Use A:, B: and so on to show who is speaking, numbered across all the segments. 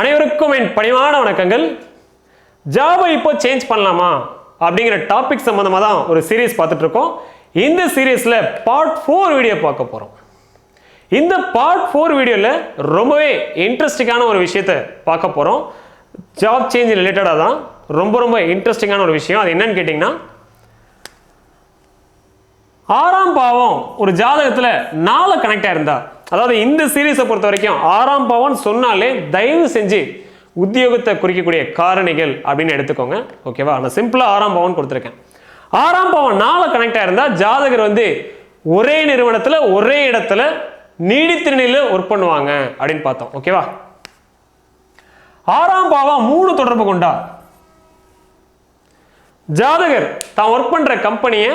A: அனைவருக்கும் என் பணிவான வணக்கங்கள். ஜாபை இப்போ சேஞ்ச் பண்ணலாமா? அப்படிங்கிற டாபிக் சம்மந்தமாக தான் ஒரு சீரீஸ் பார்த்துட்டு இருக்கோம். இந்த சீரீஸில் பார்ட் ஃபோர் வீடியோ பார்க்க போகிறோம் இந்த பார்ட் ஃபோர் வீடியோவில் ரொம்பவே இன்ட்ரெஸ்டிங்கான ஒரு விஷயத்தை பார்க்க போகிறோம் ஜாப் சேஞ்ச் ரிலேட்டடாக தான். ரொம்ப ரொம்ப இன்ட்ரெஸ்டிங்கான ஒரு விஷயம். அது என்னன்னு கேட்டிங்கன்னா ஆறாம் பாவம் ஒரு ஜாதகத்தில் நாலு கனெக்டாக இருந்தால் அதாவது இந்த சீரீஸை பொறுத்த வரைக்கும் ஆறாம் பவன் சொன்னாலே தயவு செஞ்சு உத்தியோகத்தை குறிக்கக்கூடிய காரணிகள் அப்படின்னு எடுத்துக்கோங்க. ஓகேவா நான் சிம்பிளாக ஆறாம் பவன் கொடுத்துருக்கேன். ஆறாம் பவன் நாளை கனெக்ட் இருந்தால் ஜாதகர் வந்து ஒரே நிறுவனத்தில் ஒரே இடத்துல நீடித்திறனில் ஒர்க் பண்ணுவாங்க அப்படின்னு பார்த்தோம். ஓகேவா ஆறாம் பாவம் மூணு தொடர்பு கொண்டா? ஜாதகர் தான் ஒர்க் பண்ற கம்பெனியை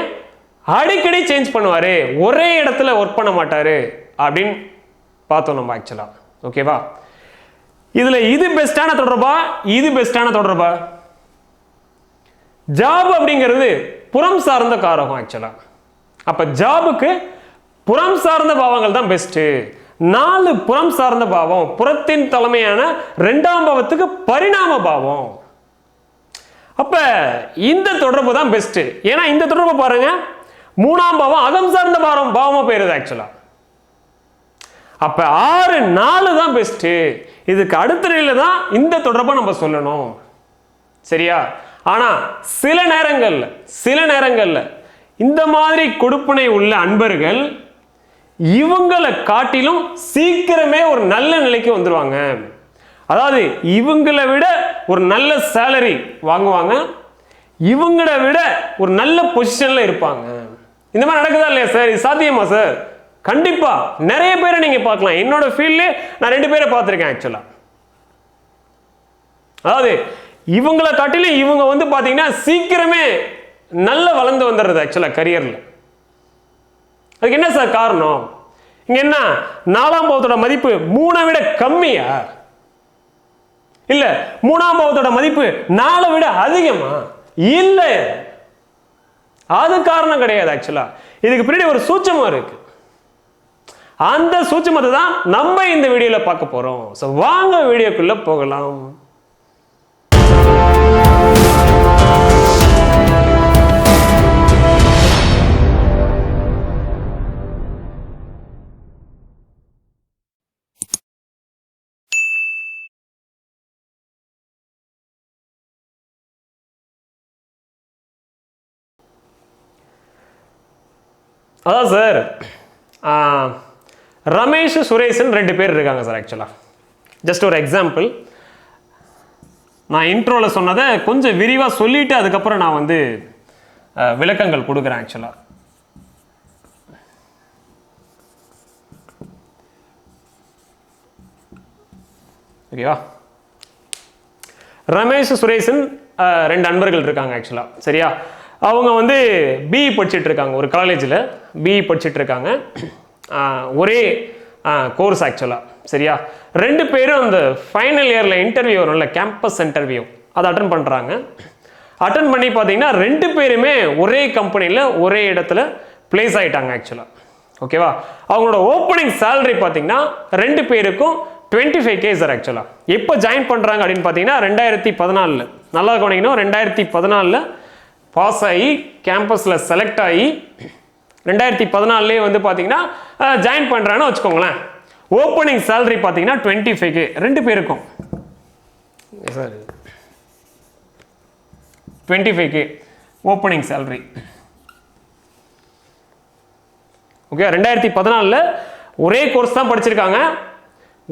A: அடிக்கடி சேஞ்ச் பண்ணுவாரு. ஒரே இடத்துல ஒர்க் பண்ண மாட்டாரு. அப்படின்னு பார்த்தோம் நம்ம ஆக்சுவலா ஓகேவா இதுல இது பெஸ்டான தொடர்பா? இது பெஸ்டான தொடர்பா? ஜாப் அப்படிங்கிறது புறம் சார்ந்த காரகம் ஆக்சுவலா அப்ப ஜாபுக்கு புறம் சார்ந்த பாவங்கள் தான் பெஸ்ட் நாலு புறம் சார்ந்த பாவம் புறத்தின் தலைமையான ரெண்டாம் பாவத்துக்கு பரிணாம பாவம். அப்ப இந்த தொடர்பு தான் பெஸ்ட் ஏன்னா இந்த தொடர்பு பாருங்க மூணாம் பாவம் அகம் சார்ந்த பாவம் பாவமா போயிருது ஆக்சுவலா அப்போ ஆறு நாலு தான் பெஸ்ட்டு இதுக்கு அடுத்த நிலையில் தான் இந்த தொடர்பை நம்ம சொல்லணும். சரியா? ஆனால் சில நேரங்களில் சில நேரங்களில் இந்த மாதிரி கொடுப்பனை உள்ள அன்பர்கள் இவங்களை காட்டிலும் சீக்கிரமே ஒரு நல்ல நிலைக்கு வந்துடுவாங்க அதாவது இவங்களை விட ஒரு நல்ல சேலரி வாங்குவாங்க. இவங்களை விட ஒரு நல்ல பொசிஷனில் இருப்பாங்க. இந்த மாதிரி நடக்குதா இல்லையா சார் இது சாத்தியமா சார் கண்டிப்பாக நிறைய பேரை நீங்கள் பார்க்கலாம். என்னோட ஃபீல்டு நான் ரெண்டு பேரை பார்த்துருக்கேன் ஆக்சுவலா அதாவது இவங்களை காட்டிலும் இவங்க வந்து பார்த்தீங்கன்னா சீக்கிரமே நல்ல வளர்ந்து வந்துடுறது ஆக்சுவலா கரியரில் அதுக்கு என்ன சார் காரணம்? இங்கே என்ன? நாலாம் பாவத்தோட மதிப்பு மூணை விட கம்மியா? இல்லை மூணாம் பாவத்தோட மதிப்பு நாலை விட அதிகமா? இல்லை. அது காரணம் கிடையாது ஆக்சுவலா இதுக்கு பின்னாடி ஒரு சூட்சமா இருக்கு. அந்த சூட்சமத்தை தான் நம்ம இந்த வீடியோல பார்க்க போறோம். ஸோ வாங்க வீடியோக்குள்ள போகலாம். அதான் சார் ரமேஷ் சுரேஷன் ரெண்டு பேர் இருக்காங்க சார் ஆக்சுவலாக ஜஸ்ட் ஒரு எக்ஸாம்பிள் நான் இன்ட்ரோவில் சொன்னதை கொஞ்சம் விரிவாக சொல்லிவிட்டு அதுக்கப்புறம் நான் வந்து விளக்கங்கள் கொடுக்குறேன் ஆக்சுவலாக ஓகேவா ரமேஷ் சுரேஷன் ரெண்டு அன்பர்கள் இருக்காங்க ஆக்சுவலாக சரியா? அவங்க வந்து பிஇ படிச்சுட்டு இருக்காங்க ஒரு காலேஜில் பிஇ படிச்சுட்டு இருக்காங்க. ஒரே கோர்ஸ் ஆக்சுவலாக சரியா? ரெண்டு பேரும் அந்த ஃபைனல் இயரில் இன்டர்வியூ வரும்ல கேம்பஸ் இன்டர்வியூ அதை அட்டன் பண்ணுறாங்க அட்டன் பண்ணி பார்த்தீங்கன்னா ரெண்டு பேருமே ஒரே கம்பெனியில் ஒரே இடத்துல பிளேஸ் ஆகிட்டாங்க ஆக்சுவலாக ஓகேவா அவங்களோட ஓப்பனிங் சேலரி பார்த்தீங்கன்னா ரெண்டு பேருக்கும் டுவெண்ட்டி ஃபைவ் கே சார் ஆக்சுவலாக எப்போ ஜாயின் பண்ணுறாங்க அப்படின்னு பார்த்தீங்கன்னா ரெண்டாயிரத்தி பதினாலில். நல்லா கவனிக்கணும் ரெண்டாயிரத்தி பதினாலில் பாஸ் ஆகி கேம்பஸில் செலக்ட் ஆகி ரெண்டாயிரத்தி பதினாலே வந்து பார்த்தீங்கன்னா ஜாயின் பண்ணுறான்னு வச்சுக்கோங்களேன். ஓப்பனிங் salary பார்த்தீங்கன்னா டுவெண்ட்டி ஃபைவ் கே ரெண்டு பேருக்கும். Sir twenty five K opening salary. Okay ரெண்டாயிரத்தி பதினாலில் ஒரே கோர்ஸ் தான் படிச்சிருக்காங்க.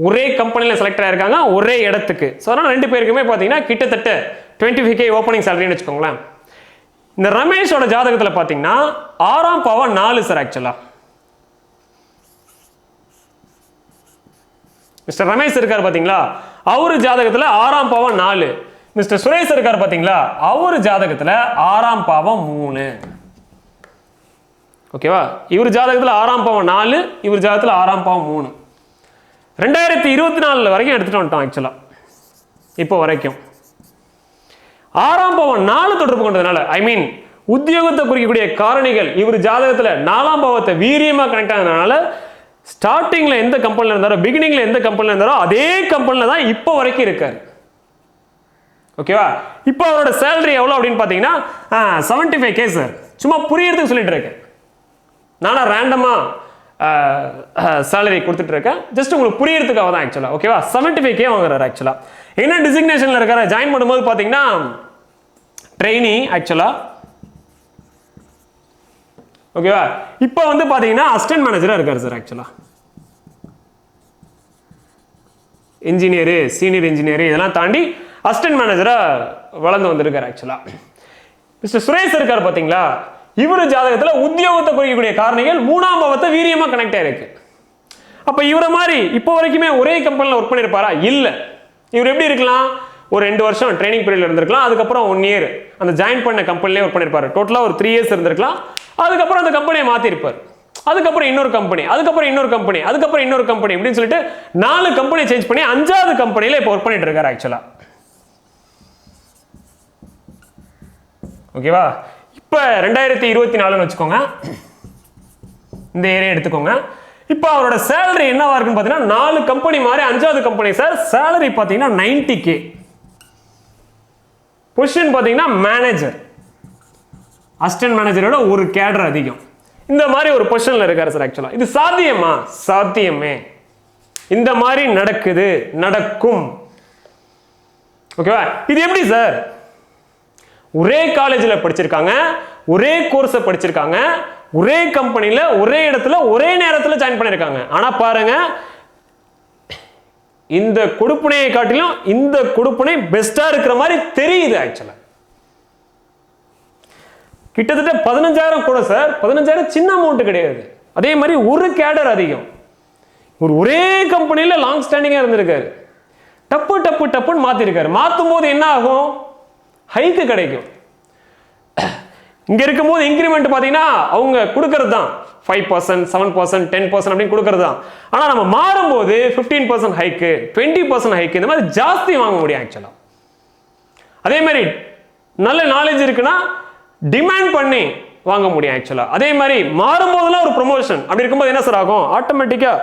A: ஒரே கம்பெனியில் செலக்ட் ஆயிருக்காங்க ஒரே இடத்துக்கு. ஸோ அதனால் ரெண்டு பேருக்குமே பார்த்தீங்கன்னா கிட்டத்தட்ட டுவெண்ட்டி ஃபைவ் கே ஓப்பனிங் சேலரின்னு வச்சுக்கோங்களேன். இந்த ரமேஷோட ஜாதகத்தில் பார்த்தீங்கன்னா ஆறாம் பாவம் நாலு சார் ஆக்சுவலாக மிஸ்டர் ரமேஷ் இருக்கார் பார்த்தீங்களா அவரு ஜாதகத்தில் ஆறாம் பாவம் நாலு. மிஸ்டர் சுரேஷ் இருக்கார் பார்த்தீங்களா அவர் ஜாதகத்தில் ஆறாம் பாவம் மூணு. ஓகேவா இவர் ஜாதகத்தில் ஆறாம் பாவம் நாலு இவர் ஜாதகத்தில் ஆறாம் பாவம் மூணு. ரெண்டாயிரத்தி இருபத்தி நாலு வரைக்கும் எடுத்துகிட்டு வந்துட்டோம் ஆக்சுவலாக இப்போ வரைக்கும். ஆறாம் பாவம் நாலு தொடர்பு கொண்டதுனால ஐ மீன் உத்தியோகத்தை குறிக்கக்கூடிய காரணிகள் இவர் ஜாதகத்தில் நாலாம் பாவத்தை வீரியமாக கனெக்ட் ஆனதுனால ஸ்டார்டிங்கில் எந்த கம்பெனியில் இருந்தாரோ பிகினிங்கில் எந்த கம்பெனியில் இருந்தாரோ அதே கம்பெனியில் தான் இப்போ வரைக்கும் இருக்கார். ஓகேவா இப்போ அவரோட சேலரி எவ்வளோ அப்படின்னு பார்த்தீங்கன்னா செவன்ட்டி ஃபைவ் கே சார் சும்மா புரியறதுக்கு சொல்லிட்டு இருக்கேன். நானா ரேண்டமாக சேலரி கொடுத்துட்டு இருக்கேன். ஜஸ்ட் உங்களுக்கு புரியறதுக்காக தான் ஆக்சுவலாக ஓகேவா செவன்ட்டி ஃபைவ் கே வாங்குறாரு ஆக்சுவலாக என்ன டிசிக்னேஷனில் இருக்காரு? ஜாயின் பண்ணும்போது பார்த்தீங்கன்னா ட்ரெயினி ஆக்சுவலாக ஓகேவா இப்போ வந்து பார்த்தீங்கன்னா அசிஸ்டன்ட் மேனேஜராக இருக்காரு சார் ஆக்சுவலாக இன்ஜினியரு சீனியர் இன்ஜினியர் இதெல்லாம் தாண்டி அசிஸ்டன்ட் மேனேஜராக வளர்ந்து வந்திருக்காரு ஆக்சுவலாக மிஸ்டர் சுரேஷ் இருக்கார் பார்த்தீங்களா? இவர் ஜாதகத்தில் உத்தியோகத்தை குறிக்கக்கூடிய காரணிகள் மூணாம் பாவத்தை வீரியமாக கனெக்ட் ஆயிருக்கு. அப்போ இவரை மாதிரி இப்போ வரைக்குமே ஒரே கம்பெனியில் ஒர்க் பண்ணியிருப்பாரா இல்லை. இவர் எப்படி இருக்கலாம்? ஒரு ரெண்டு வருஷம் ட்ரைனிங் பீரியட் இருந்திருக்கலாம். அதுக்கப்புறம் ஒன் இயர் அந்த ஜாயின் பண்ண கம்பெனிலே ஒர்க் பண்ணியிருப்பார் டோட்டலாக ஒரு த்ரீ இயர்ஸ் இருந்திருக்கலாம். அதுக்கப்புறம் அந்த கம்பெனியை மாற்றிருப்பார் அதுக்கப்புறம் இன்னொரு கம்பெனி அதுக்கப்புறம் இன்னொரு கம்பெனி அதுக்கப்புறம் இன்னொரு கம்பெனி அப்படின்னு சொல்லிட்டு நாலு கம்பெனி சேஞ்ச் பண்ணி அஞ்சாவது கம்பெனியில் இப்போ ஒர்க் பண்ணிட்டு இருக்காரு ஆக்சுவலாக ஓகேவா இப்போ ரெண்டாயிரத்தி இருபத்தி நாலுன்னு வச்சுக்கோங்க. இந்த ஏரியா எடுத்துக்கோங்க. இப்போ அவரோட சேலரி என்னவா இருக்குன்னு பார்த்தீங்கன்னா நாலு கம்பெனி மாதிரி அஞ்சாவது கம்பெனி சார் சேலரி பார்த்தீங்கன்னா நைன்டி கே பொசிஷன் பார்த்தீங்கன்னா மேனேஜர் அசிஸ்டன்ட் மேனேஜரோட ஒரு கேடர் அதிகம். இந்த மாதிரி ஒரு பொசிஷனில் இருக்காரு சார் ஆக்சுவலாக இது சாத்தியமா? சாத்தியமே. இந்த மாதிரி நடக்குது நடக்கும். ஓகேவா இது எப்படி சார் ஒரே காலேஜில் படிச்சிருக்காங்க ஒரே கோர்ஸை படிச்சிருக்காங்க ஒரே கம்பெனியில் ஒரே இடத்துல ஒரே நேரத்தில் ஜாயின் பண்ணியிருக்காங்க ஆனால் பாருங்க இந்த கொடுப்புனையை காட்டிலும் இந்த கொடுப்புனை பெஸ்ட்டாக இருக்கிற மாதிரி தெரியுது ஆக்சுவலாக கிட்டத்தட்ட பதினஞ்சாயிரம் கூட சார் பதினஞ்சாயிரம் சின்ன அமௌண்ட் கிடையாது. அதே மாதிரி ஒரு கேடர் அதிகம். ஒரு ஒரே கம்பெனியில் லாங் ஸ்டாண்டிங்காக இருந்திருக்காரு. டப்பு டப்பு டப்புன்னு மாற்றிருக்காரு மாற்றும் போது என்ன ஆகும்? ஹைக்கு கிடைக்கும். இங்கே இருக்கும்போது இன்க்ரிமெண்ட் பார்த்தீங்கன்னா அவங்க கொடுக்கறது தான் five percent seven percent ten percent அப்படின்னு கொடுக்கறது தான் ஆனால் நம்ம மாறும்போது ஃபிஃப்டீன் பர்சன்ட் ஹைக்கு டுவெண்ட்டி பர்சன்ட் ஹைக்கு இந்த மாதிரி ஜாஸ்தி வாங்க முடியும் ஆக்சுவலாக அதே மாதிரி நல்ல நாலேஜ் இருக்குன்னா டிமாண்ட் பண்ணி வாங்க முடியும் ஆக்சுவலாக அதே மாதிரி மாறும்போதெல்லாம் ஒரு ப்ரொமோஷன் அப்படி இருக்கும்போது என்ன சார் ஆகும்? ஆட்டோமேட்டிக்காக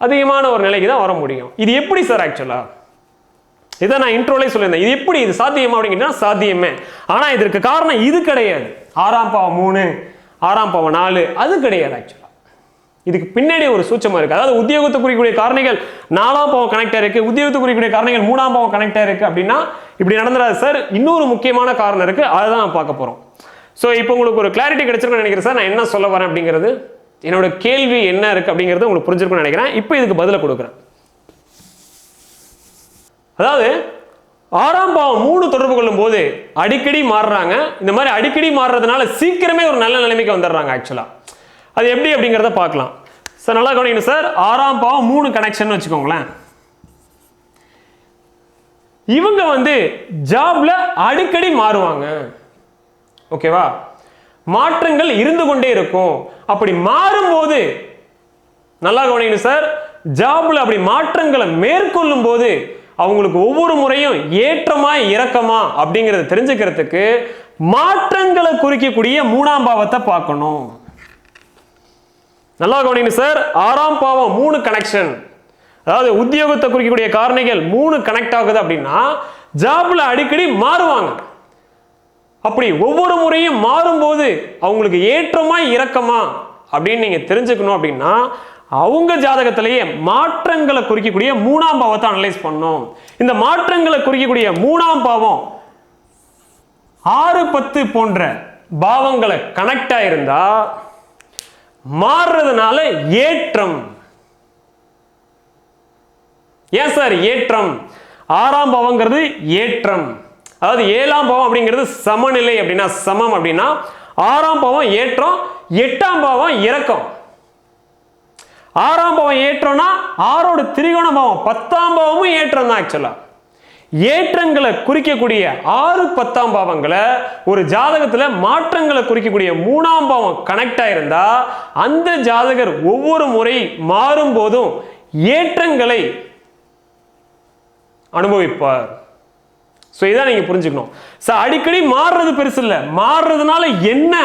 A: அதிகமான ஒரு நிலைக்கு தான் வர முடியும். இது எப்படி சார் ஆக்சுவலாக இதை நான் இன்ட்ரோலே சொல்லியிருந்தேன். இது எப்படி இது சாத்தியமா அப்படிங்கிட்டா சாத்தியமே. ஆனால் இதற்கு காரணம் இது கிடையாது. ஆறாம் பாவம் மூணு ஆறாம் பாவம் நாலு அது கிடையாது ஆக்சுவலாக இதுக்கு பின்னாடி ஒரு சூச்சமாக இருக்கு. அதாவது உத்தியோகத்தை குறிக்கக்கூடிய காரணிகள் நாலாம் பாவம் கனெக்டாக இருக்கு. உத்தியோகத்தை குறிக்கக்கூடிய காரணிகள் மூணாம் பாவம் கனெக்டாக இருக்கு அப்படின்னா இப்படி நடந்துடாது சார் இன்னொரு முக்கியமான காரணம் இருக்கு. அதை தான் பார்க்க போறோம். ஸோ இப்போ உங்களுக்கு ஒரு கிளாரிட்டி கிடைச்சிருக்கும்னு நினைக்கிறேன் சார் நான் என்ன சொல்ல வரேன் அப்படிங்கிறது என்னோட கேள்வி என்ன இருக்கு அப்படிங்கிறது உங்களுக்கு புரிஞ்சிருக்கும்னு நினைக்கிறேன். இப்போ இதுக்கு பதிலை கொடுக்குறேன். அதாவது ஆறாம் பாவம் மூணு தொடர்பு கொள்ளும் போது அடிக்கடி மாறுறாங்க. இந்த மாதிரி அடிக்கடி மாறுறதுனால சீக்கிரமே ஒரு நல்ல நிலைமைக்கு வந்துடுறாங்க ஆக்சுவலாக அது எப்படி அப்படிங்கிறத பார்க்கலாம். சார் நல்லா கவனிக்கணும் சார். ஆறாம் பாவம் மூணு கனெக்ஷன் வச்சுக்கோங்களேன். இவங்க வந்து ஜாப்ல அடிக்கடி மாறுவாங்க. ஓகேவா? மாற்றங்கள் இருந்து கொண்டே இருக்கும். அப்படி மாறும்போது நல்லா கவனிக்கணும் சார். ஜாப்ல அப்படி மாற்றங்களை மேற்கொள்ளும் போது அவங்களுக்கு ஒவ்வொரு முறையும் ஏற்றமா இறக்கமா அப்படிங்கறத தெரிஞ்சுக்கிறதுக்கு மாற்றங்களை குறிக்கக்கூடிய மூணாம் பாவத்தை பார்க்கணும். நல்லா கவனிங்க சார். ஆறாம் பாவம் மூணு கனெக்ஷன் அதாவது உத்தியோகத்தை குறிக்கக்கூடிய காரணிகள் மூணு கனெக்ட் ஆகுது அப்படின்னா ஜாப்ல அடிக்கடி மாறுவாங்க. அப்படி ஒவ்வொரு முறையும் மாறும்போது அவங்களுக்கு ஏற்றமா இறக்கமா அப்படின்னு நீங்க தெரிஞ்சுக்கணும் அப்படின்னா அவங்க ஜாதகத்திலேயே மாற்றங்களை குறிக்கக்கூடிய மூணாம் பாவத்தை அனலைஸ் பண்ணும் இந்த மாற்றங்களை குறிக்கக்கூடிய மூணாம் பாவம் ஆறு பத்து போன்ற பாவங்களை கனெக்ட் ஆயிருந்தா மாறுறதுனால ஏற்றம். ஏன் சார் ஏற்றம். ஆறாம் பாவங்கிறது ஏற்றம். அதாவது ஏழாம் பாவம் அப்படிங்கிறது சமநிலை அப்படின்னா சமம் அப்படின்னா ஆறாம் பாவம் ஏற்றம் எட்டாம் பாவம் இறக்கம் ஆறாம் பாவம் ஏற்றம்னா ஆறோட திரிகோண பாவம் பத்தாம் பாவமும் ஏற்றம் தான் ஆக்சுவலாக ஏற்றங்களை குறிக்கக்கூடிய ஆறு பத்தாம் பாவங்களை ஒரு ஜாதகத்தில் மாற்றங்களை குறிக்கக்கூடிய மூணாம் பாவம் கனெக்ட் ஆயிருந்தா அந்த ஜாதகர் ஒவ்வொரு முறை மாறும் போதும் ஏற்றங்களை அனுபவிப்பார். ஸோ இதான் நீங்கள் புரிஞ்சுக்கணும். ஸோ அடிக்கடி மாறுறது பெருசு இல்லை. மாறுறதுனால என்ன?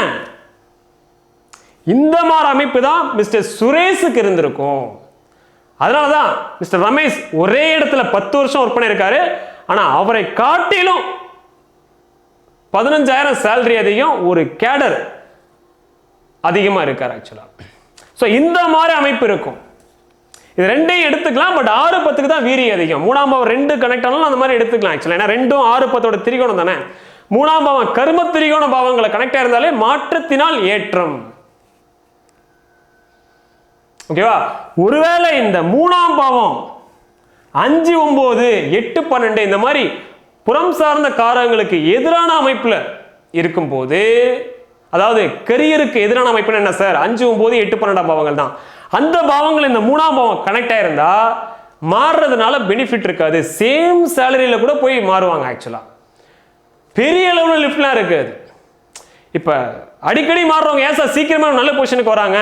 A: இந்த மாதிரி அமைப்பு தான் மிஸ்டர் சுரேஷுக்கு இருந்திருக்கும். அதனால தான் மிஸ்டர் ரமேஷ் ஒரே இடத்துல பத்து வருஷம் ஒர்க் பண்ணியிருக்காரு. ஆனால் அவரை காட்டிலும் பதினஞ்சாயிரம் சேலரி அதிகம் ஒரு கேடர் அதிகமாக இருக்கார் ஆக்சுவலாக ஸோ இந்த மாதிரி அமைப்பு இருக்கும். இது ரெண்டையும் எடுத்துக்கலாம் பட் ஆறு பத்துக்கு தான் வீரியம் அதிகம். மூணாம் பாவம் ரெண்டு கனெக்ட் ஆனாலும் அந்த மாதிரி எடுத்துக்கலாம் ஆக்சுவலாக ஏன்னா ரெண்டும் ஆறு பத்தோட திரிகோணம் தானே. மூணாம் பாவம் கர்ம திரிகோண பாவங்களை கனெக்ட் ஆயிருந்தாலே மாற்றத்தினால் ஏற்றம். ஓகேவா? ஒருவேளை இந்த மூணாம் பாவம் அஞ்சு ஒம்பது எட்டு பன்னெண்டு இந்த மாதிரி புறம் சார்ந்த காரங்களுக்கு எதிரான அமைப்புல இருக்கும்போது அதாவது கரியருக்கு எதிரான அமைப்புன்னு என்ன சார்? அஞ்சு ஒம்பது எட்டு பன்னெண்டாம் பாவங்கள் தான். அந்த பாவங்கள் இந்த மூணாம் பாவம் கனெக்ட் ஆயிருந்தா மாறுறதுனால பெனிஃபிட் இருக்காது. சேம் சேலரியில கூட போய் மாறுவாங்க ஆக்சுவலா பெரிய அளவில் லிஃப்ட்லாம் இருக்காது. இப்போ அடிக்கடி மாறுறவங்க ஏன் சார்? சீக்கிரமா நல்ல பொசிஷனுக்கு வராங்க.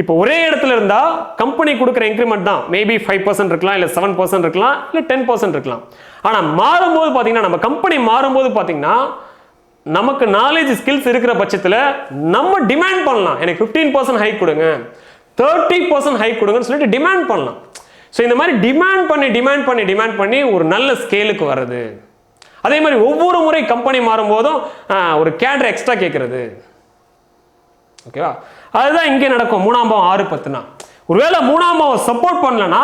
A: இப்போ ஒரே இடத்துல இருந்தால் கம்பெனி கொடுக்குற இன்க்ரிமெண்ட் தான். மேபி ஃபைவ் பர்சன்ட் இருக்கலாம் இல்லை செவன் பர்சன்ட் இருக்கலாம் இல்லை டென் பர்சன்ட் இருக்கலாம். ஆனால் மாறும்போது பார்த்தீங்கன்னா நம்ம கம்பெனி மாறும்போது பார்த்தீங்கன்னா நமக்கு நாலேஜ் ஸ்கில்ஸ் இருக்கிற பட்சத்தில் நம்ம டிமாண்ட் பண்ணலாம். எனக்கு ஃபிஃப்டீன் பர்சன்ட் ஹைக் கொடுங்க தேர்ட்டி பர்சன்ட் ஹைக் கொடுங்கன்னு சொல்லிட்டு டிமாண்ட் பண்ணலாம். ஸோ இந்த மாதிரி டிமாண்ட் பண்ணி டிமாண்ட் பண்ணி டிமாண்ட் பண்ணி ஒரு நல்ல ஸ்கேலுக்கு வர்றது. அதே மாதிரி ஒவ்வொரு முறை கம்பெனி மாறும்போதும் ஒரு கேட்ரு எக்ஸ்ட்ரா கேட்கறது ஓகேவா அதுதான் இங்கே நடக்கும். மூணாம் பாவம் ஆறு பத்துனா. ஒருவேளை மூணாம் பாவம் சப்போர்ட் பண்ணலனா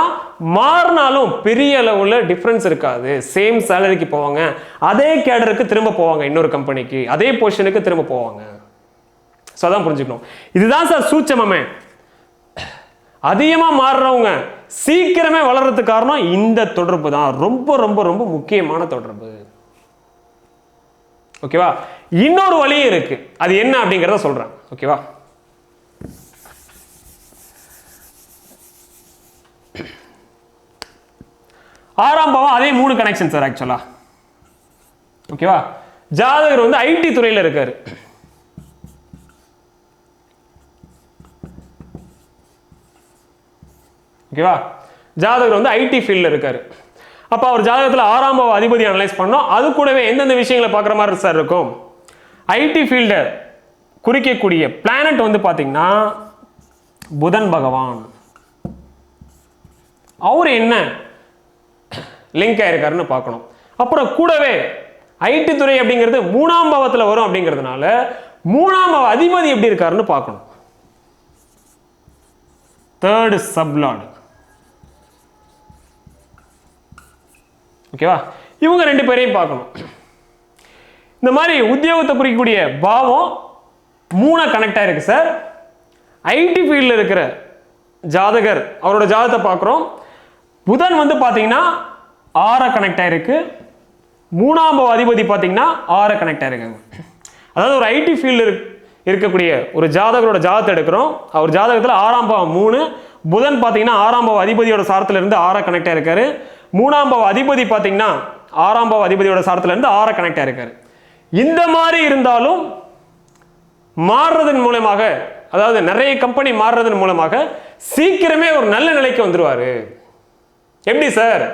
A: மாறினாலும் பெரிய அளவில் டிஃப்ரென்ஸ் இருக்காது. சேம் சேலரிக்கு போவாங்க. அதே கேடருக்கு திரும்ப போவாங்க இன்னொரு கம்பெனிக்கு அதே பொசிஷனுக்கு திரும்ப போவாங்க. ஸோ அதான் புரிஞ்சுக்கணும். இதுதான் சார் சூட்சமமே. அதிகமாக மாறுறவங்க சீக்கிரமே வளர்றதுக்கு காரணம் இந்த தொடர்பு தான். ரொம்ப ரொம்ப ரொம்ப முக்கியமான தொடர்பு. ஓகேவா இன்னொரு வழியும் இருக்கு. அது என்ன அப்படிங்கிறத சொல்றேன். ஓகேவா ஆறாம் பாவம் அதே மூணு கனெக்ஷன் சார் ஆக்சுவலா ஓகேவா ஜாதகர் வந்து ஐடி துறையில் இருக்கார். ஓகேவா ஜாதகர் வந்து ஐடி ஃபீல்டில் இருக்கார். அப்போ அவர் ஜாதகத்தில் ஆறாம் பாவ அதிபதி அனலைஸ் பண்ணோம். அது கூடவே எந்தெந்த விஷயங்களை பார்க்குற மாதிரி சார் இருக்கும்? ஐடி ஃபீல்டை குறிக்கக்கூடிய பிளானட் வந்து பார்த்தீங்கன்னா புதன் பகவான். அவர் என்ன? லிங்க் ஆயிருக்காருன்னு பார்க்கணும். அப்புறம் கூடவே ஐடி துறை அப்படிங்கிறது மூணாம் பாவத்தில் வரும் அப்படிங்கிறதுனால மூணாம் பாவ அதிபதி எப்படி இருக்காருன்னு பார்க்கணும். தேர்டு சப்லார்டு ஓகேவா இவங்க ரெண்டு பேரையும் பார்க்கணும். இந்த மாதிரி உத்தியோகத்தை குறிக்கக்கூடிய பாவம் மூணாக கனெக்ட் இருக்குது சார் ஐடி ஃபீல்டில் இருக்கிற ஜாதகர் அவரோட ஜாதகத்தை பார்க்குறோம். புதன் வந்து பார்த்தீங்கன்னா ஆறை கனெக்ட் ஆகிருக்கு மூணாம் அதிபதி பார்த்தீங்கன்னா ஆறை கனெக்ட் ஆகிருக்காங்க அதாவது ஒரு ஐடி ஃபீல்டு இருக்கக்கூடிய ஒரு ஜாதகரோட ஜாதகத்தை எடுக்கிறோம். அவர் ஜாதகத்தில் ஆறாம் பாவம் மூணு. புதன் பார்த்தீங்கன்னா ஆறாம் பாவ அதிபதியோட சாரத்துல இருந்து கனெக்ட் ஆகிருக்காரு மூணாம் பாவ அதிபதி பார்த்தீங்கன்னா ஆறாம் பாவ அதிபதியோட சாரத்துல இருந்து ஆற கனெக்ட் ஆகிருக்காரு இந்த மாதிரி இருந்தாலும் மாறுறதன் மூலமாக அதாவது நிறைய கம்பெனி மாறுறதன் மூலமாக சீக்கிரமே ஒரு நல்ல நிலைக்கு வந்துடுவார் எப்படி சார்?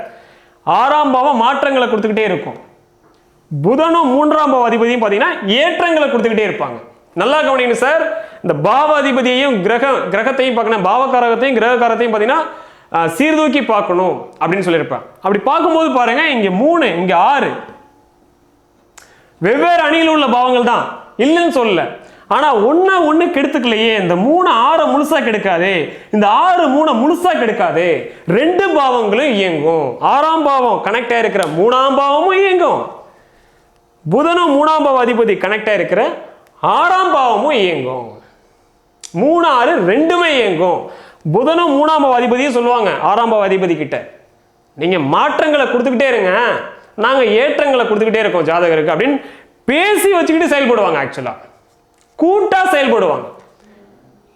A: ஆறாம் பாவம் மாற்றங்களை கொடுத்துக்கிட்டே இருக்கும். புதனும் மூன்றாம் பாவ அதிபதியும் பார்த்தீங்கன்னா ஏற்றங்களை கொடுத்துக்கிட்டே இருப்பாங்க. நல்லா கவனிங்க சார் இந்த பாவ அதிபதியையும் கிரக கிரகத்தையும் பார்க்கணும் பாவகாரகத்தையும் கிரககாரத்தையும் பார்த்தீங்கன்னா சீர்தூக்கி பார்க்கணும் அப்படின்னு சொல்லியிருப்பேன் அப்படி பார்க்கும்போது பாருங்க இங்கே மூணு இங்கே ஆறு. வெவ்வேறு அணியில் உள்ள பாவங்கள் தான். இல்லைன்னு சொல்லலை. ஆனால் ஒன்று ஒன்று கெடுத்துக்கலையே. இந்த மூணு ஆறை முழுசாக கெடுக்காதே. இந்த ஆறு மூணை முழுசாக கெடுக்காதே. ரெண்டு பாவங்களும் இயங்கும். ஆறாம் பாவம் கனெக்ட் இருக்கிற மூணாம் பாவமும் இயங்கும். புதனும் மூணாம் பாவ அதிபதி கனெக்ட் ஆகிருக்கிற ஆறாம் பாவமும் இயங்கும். மூணு ஆறு ரெண்டுமே இயங்கும். புதனும் மூணாம் பாவ அதிபதியும் சொல்லுவாங்க ஆறாம் பாவ அதிபதி கிட்ட. நீங்கள் மாற்றங்களை கொடுத்துக்கிட்டே இருங்க. நாங்கள் ஏற்றங்களை கொடுத்துக்கிட்டே இருக்கோம் ஜாதகருக்கு அப்படின்னு பேசி வச்சுக்கிட்டு செயல்படுவாங்க ஆக்சுவலாக கூட்டா செயல்படுவாங்க.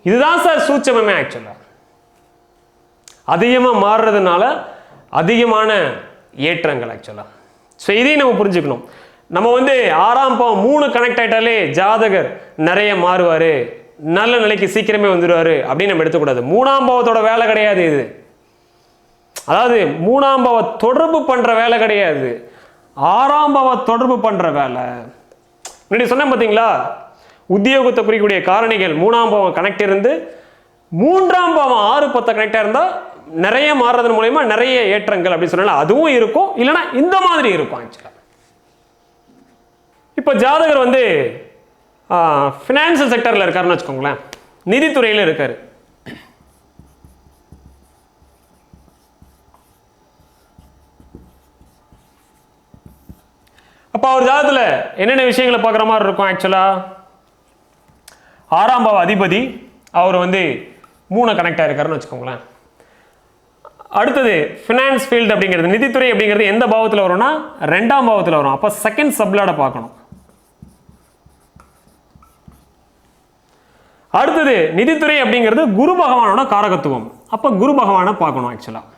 A: இதுதான் சார் சூட்சமே ஆக்சுவலா அதிகமாக மாறுறதுனால அதிகமான ஏற்றங்கள் ஆக்சுவலாக ஸோ இதையும் நம்ம புரிஞ்சுக்கணும். நம்ம வந்து ஆறாம் பாவம் மூணு கனெக்ட் ஆயிட்டாலே ஜாதகர் நிறைய மாறுவார். நல்ல நிலைக்கு சீக்கிரமே வந்துடுவார் அப்படின்னு நம்ம எடுத்துக்கூடாது. மூணாம் பாவத்தோட வேலை கிடையாது இது. அதாவது மூணாம் பாவ தொடர்பு பண்ற வேலை கிடையாது. ஆறாம் பாவ தொடர்பு பண்ற வேலை. முன்னாடி சொன்னேன் பார்த்தீங்களா உத்தியோகத்தை குறிக்கக்கூடிய காரணிகள் மூணாம் பாவம் கனெக்ட் இருந்து மூன்றாம் பாவம் ஆறு பத்தை கனெக்டாக இருந்தால் நிறைய மாறுறதன் மூலயமா நிறைய ஏற்றங்கள் அப்படின்னு சொன்னால அதுவும் இருக்கும். இல்லைனா இந்த மாதிரி இருக்கும் ஆக்சுவலாக இப்போ ஜாதகர் வந்து ஃபினான்சியல் செக்டரில் இருக்காருன்னு வச்சுக்கோங்களேன். நிதித்துறையில் இருக்காரு. அப்போ அவர் ஜாதத்தில் என்னென்ன விஷயங்களை பார்க்குற மாதிரி இருக்கும் ஆக்சுவலாக ஆறாம் பாவ அதிபதி அவர் வந்து மூணு கனெக்ட் ஆகிருக்காருன்னு வச்சுக்கோங்களேன். அடுத்தது ஃபினான்ஸ் ஃபீல்டு அப்படிங்கிறது நிதித்துறை அப்படிங்கிறது எந்த பாவத்தில் வரும்னா ரெண்டாம் பாவத்தில் வரும். அப்போ செகண்ட் சப்லாடை பார்க்கணும். அடுத்தது நிதித்துறை அப்படிங்கிறது குரு பகவானோட காரகத்துவம். அப்போ குரு பகவானை பார்க்கணும் ஆக்சுவலாக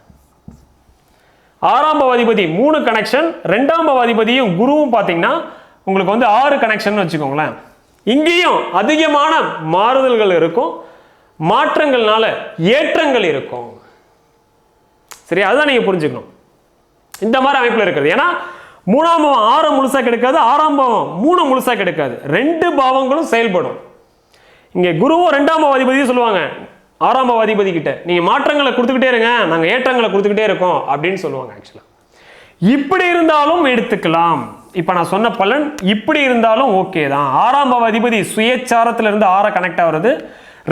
A: ஆறாம் பவாதிபதி மூணு கனெக்ஷன் ரெண்டாம் பவாதிபதியும் குருவும் பார்த்தீங்கன்னா உங்களுக்கு வந்து ஆறு கனெக்ஷன் வச்சுக்கோங்களேன். இங்கேயும் அதிகமான மாறுதல்கள் இருக்கும். மாற்றங்கள்னால ஏற்றங்கள் இருக்கும். சரி அதுதான் நீங்கள் புரிஞ்சுக்கணும். இந்த மாதிரி அமைப்பில் இருக்கிறது. ஏன்னா மூணாம் பாவம் ஆறு முழுசா கிடைக்காது ஆறாம் பாவம் மூணு முழுசா கிடைக்காது. ரெண்டு பாவங்களும் செயல்படும். இங்கே குருவும் ரெண்டாம் பாவ அதிபதியும் சொல்லுவாங்க. ஆறாம் பாவ அதிபதி கிட்ட நீங்க மாற்றங்களை கொடுத்துக்கிட்டே இருங்க நாங்கள் ஏற்றங்களை கொடுத்துக்கிட்டே இருக்கோம் அப்படின்னு சொல்லுவாங்க ஆக்சுவலா இப்படி இருந்தாலும் எடுத்துக்கலாம். இப்ப நான் சொன்ன பலன் இப்படி இருந்தாலும் ஓகே தான். ஆறாம் பாவ அதிபதி சுயச்சாரத்திலிருந்து ஆற கனெக்ட் ஆகுறது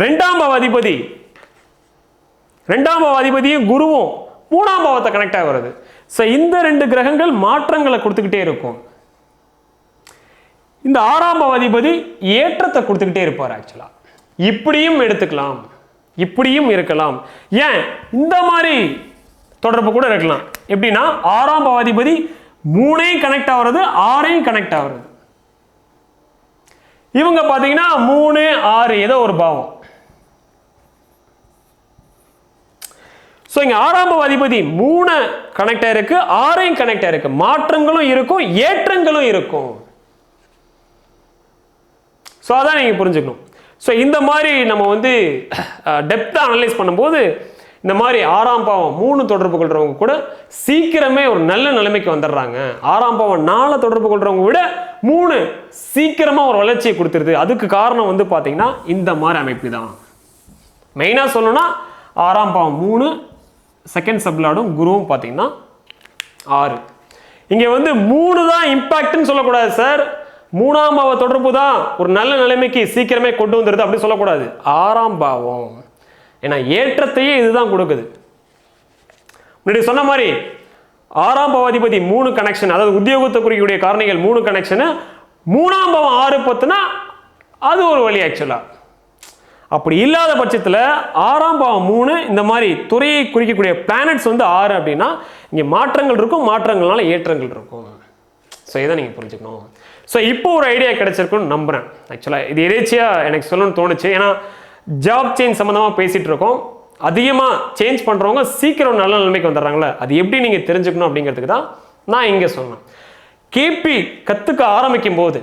A: ரெண்டாம் பாவ அதிபதி ரெண்டாம் பாவ அதிபதியும் குருவும் மூணாம் பாவத்தை கனெக்ட் ஆகிறது ஸோ இந்த ரெண்டு கிரகங்கள் மாற்றங்களை கொடுத்துக்கிட்டே இருக்கும். இந்த ஆறாம் பாவ அதிபதி ஏற்றத்தை கொடுத்துக்கிட்டே இருப்பார் ஆக்சுவலா இப்படியும் எடுத்துக்கலாம். இப்படியும் இருக்கலாம். ஏன்? இந்த மாதிரி தொடர்பு கூட இருக்கலாம். எப்படின்னா ஆறாம் பாவாதிபதி மூணையும் கனெக்ட் ஆகுறது ஆறையும் கனெக்ட் ஆகிறது. இவங்க பார்த்தீங்கன்னா மூணு ஆறு ஏதோ ஒரு பாவம். ஸோ இங்கே ஆறாம் அதிபதி மூணு கனெக்ட் ஆயிருக்கு ஆறையும் கனெக்ட் ஆயிருக்கு. மாற்றங்களும் இருக்கும் ஏற்றங்களும் இருக்கும். ஸோ அதான் நீங்கள் புரிஞ்சுக்கணும். ஸோ இந்த மாதிரி நம்ம வந்து டெப்த்தாக அனலைஸ் பண்ணும்போது இந்த மாதிரி ஆறாம் பாவம் மூணு தொடர்பு கொள்றவங்க கூட சீக்கிரமே ஒரு நல்ல நிலைமைக்கு வந்துடுறாங்க. ஆறாம் பாவம் நாலு தொடர்பு கொள்றவங்க விட மூணு சீக்கிரமாக ஒரு வளர்ச்சியை கொடுத்துருது. அதுக்கு காரணம் வந்து பார்த்தீங்கன்னா இந்த மாதிரி அமைப்பு தான். மெயினாக சொல்லணும்னா ஆறாம் பாவம் மூணு செகண்ட் சப்லாடும் குருவும் பார்த்தீங்கன்னா ஆறு. இங்கே வந்து மூணு தான் இம்பாக்ட்னு சொல்லக்கூடாது சார் மூணாம் பாவ தொடர்பு தான் ஒரு நல்ல நிலைமைக்கு சீக்கிரமே கொண்டு வந்துருது அப்படி சொல்லக்கூடாது. ஆறாம் பாவம் ஏன்னா ஏற்றத்தையே இதுதான் கொடுக்குது. முன்னாடி சொன்ன மாதிரி ஆறாம் பவாதிபதி மூணு கனெக்ஷன் அதாவது உத்தியோகத்தை குறிக்கக்கூடிய காரணிகள் மூணு கனெக்ஷனு மூணாம் பவம் ஆறு பத்துனா அது ஒரு வழி ஆக்சுவலாக அப்படி இல்லாத பட்சத்தில் ஆறாம் பாவம் மூணு இந்த மாதிரி துறையை குறிக்கக்கூடிய பிளானட்ஸ் வந்து ஆறு அப்படின்னா இங்கே மாற்றங்கள் இருக்கும் மாற்றங்கள்னால ஏற்றங்கள் இருக்கும். ஸோ இதை நீங்கள் புரிஞ்சுக்கணும். ஸோ இப்போ ஒரு ஐடியா கிடைச்சிருக்குன்னு நம்புகிறேன் ஆக்சுவலாக இது எதேச்சியாக எனக்கு சொல்லணும்னு தோணுச்சு. ஏன்னா ஜாப் சேஞ்ச் சம்மந்தமாக பேசிகிட்டு இருக்கோம் அதிகமாக சேஞ்ச் பண்ணுறவங்க சீக்கிரம் நல்ல நிலைமைக்கு வந்துடுறாங்களே அது எப்படி நீங்கள் தெரிஞ்சுக்கணும் அப்படிங்கிறதுக்கு தான் நான் இங்கே சொன்னேன். கேபி கற்றுக்க ஆரம்பிக்கும் போது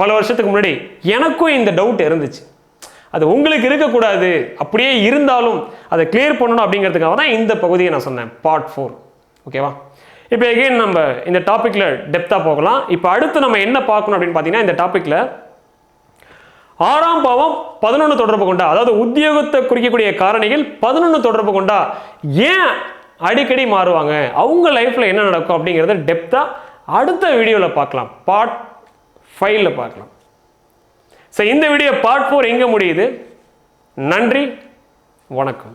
A: பல வருஷத்துக்கு முன்னாடி எனக்கும் இந்த டவுட் இருந்துச்சு. அது உங்களுக்கு இருக்கக்கூடாது. அப்படியே இருந்தாலும் அதை கிளியர் பண்ணணும் அப்படிங்கிறதுக்காக தான் இந்த பகுதியை நான் சொன்னேன். பார்ட் ஃபோர் ஓகேவா இப்போ எகைன் நம்ம இந்த டாப்பிக்கில் டெப்த்தாக போகலாம். இப்போ அடுத்து நம்ம என்ன பார்க்கணும் அப்படின்னு பார்த்தீங்கன்னா இந்த டாப்பிக்கில் ஆறாம் பாவம் பதினொன்று தொடர்பு கொண்டா அதாவது உத்தியோகத்தை குறிக்கக்கூடிய காரணிகள் பதினொன்று தொடர்பு கொண்டா ஏன் அடிக்கடி மாறுவாங்க? அவங்க லைஃப்பில் என்ன நடக்கும் அப்படிங்கிறத டெப்த்தாக அடுத்த வீடியோவில் பார்க்கலாம். பார்ட் ஃபைவ்ல பார்க்கலாம். ஸோ இந்த வீடியோ பார்ட் ஃபோர் எங்கே முடியுது? நன்றி வணக்கம்.